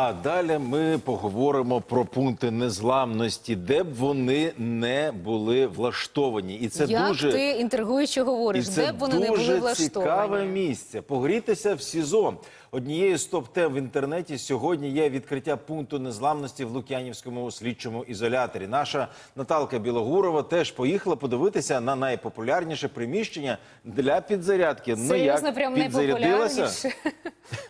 а далі ми поговоримо про пункти незламності, де б вони не були влаштовані. І це Як дуже ти інтригуюче і говориш, це де б вони не були влаштовані? цікаве місце. Погрітися в СІЗО. Однією з топ-тем в інтернеті сьогодні є відкриття пункту незламності в Лук'янівському слідчому ізоляторі. Наша Наталка Білогурова теж поїхала подивитися на найпопулярніше приміщення для підзарядки. ну як прям підзарядилася? найпопулярніше.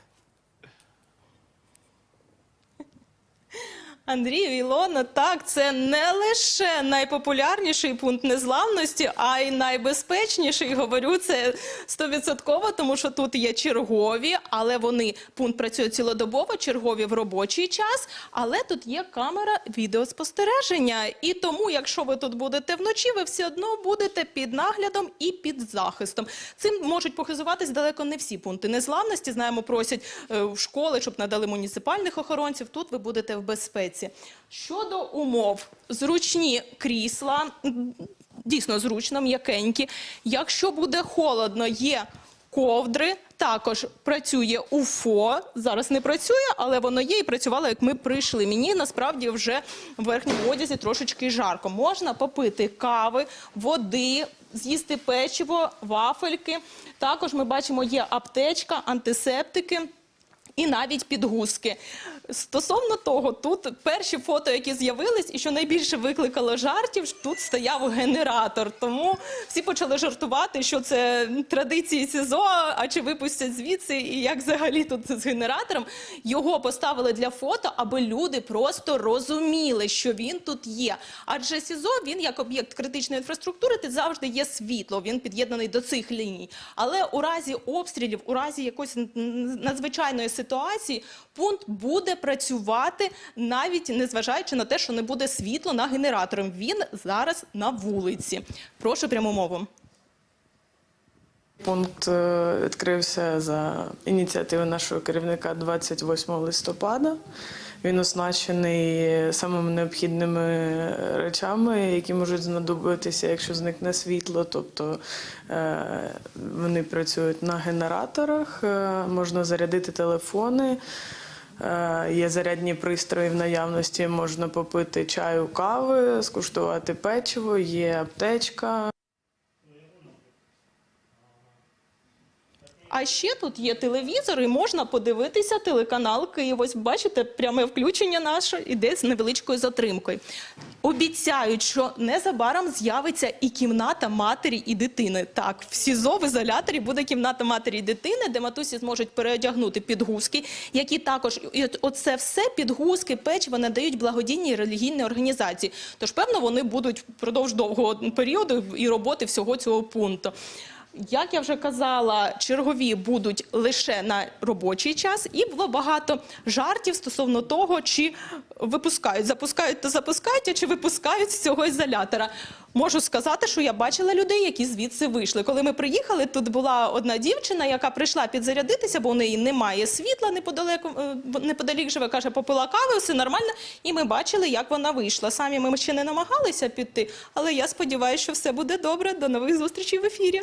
Андрію Ілона, так, це не лише найпопулярніший пункт незламності, а й найбезпечніший. Говорю це стовідсотково, тому що тут є чергові, але вони пункт працює цілодобово, чергові в робочий час. Але тут є камера відеоспостереження. І тому, якщо ви тут будете вночі, ви все одно будете під наглядом і під захистом. Цим можуть похизуватись далеко не всі пункти незламності. Знаємо, просять е, в школи, щоб надали муніципальних охоронців. Тут ви будете в безпеці. Щодо умов, зручні крісла, дійсно зручно, м'якенькі. Якщо буде холодно, є ковдри. Також працює УФО. Зараз не працює, але воно є і працювало, як ми прийшли. Мені насправді вже в верхньому одязі трошечки жарко. Можна попити кави, води, з'їсти печиво, вафельки. Також ми бачимо, є аптечка, антисептики. І навіть підгузки. Стосовно того, тут перші фото, які з'явились, і що найбільше викликало жартів, тут стояв генератор. Тому всі почали жартувати, що це традиції СІЗО, а чи випустять звідси, і як взагалі тут з генератором. Його поставили для фото, аби люди просто розуміли, що він тут є. Адже СІЗО він як об'єкт критичної інфраструктури, тут завжди є світло. Він під'єднаний до цих ліній. Але у разі обстрілів, у разі якоїсь надзвичайної ситуації, пункт буде працювати навіть незважаючи на те, що не буде світло на генератором. Він зараз на вулиці. Прошу пряму мову. Пункт е, відкрився за ініціативи нашого керівника 28 листопада. Він оснащений самими необхідними речами, які можуть знадобитися, якщо зникне світло. Тобто е, вони працюють на генераторах, е, можна зарядити телефони. Е, Є зарядні пристрої в наявності, можна попити чаю, кави, скуштувати печиво, є аптечка. А ще тут є телевізор, і можна подивитися телеканал Київ. Ось бачите, пряме включення наше іде з невеличкою затримкою. Обіцяють, що незабаром з'явиться і кімната матері і дитини. Так, в СІЗО в ізоляторі буде кімната матері і дитини, де матусі зможуть переодягнути підгузки, які також і оце все підгузки, печиво надають благодійні релігійні організації. Тож, певно, вони будуть впродовж довгого періоду і роботи всього цього пункту. Як я вже казала, чергові будуть лише на робочий час, і було багато жартів стосовно того, чи випускають, запускають, то запускають, а чи випускають з цього ізолятора. Можу сказати, що я бачила людей, які звідси вийшли. Коли ми приїхали, тут була одна дівчина, яка прийшла підзарядитися, бо у неї немає світла неподалеку, е, неподалік живе, каже, попила кави, все нормально. І ми бачили, як вона вийшла. Самі ми ще не намагалися піти, але я сподіваюся, що все буде добре. До нових зустрічей в ефірі.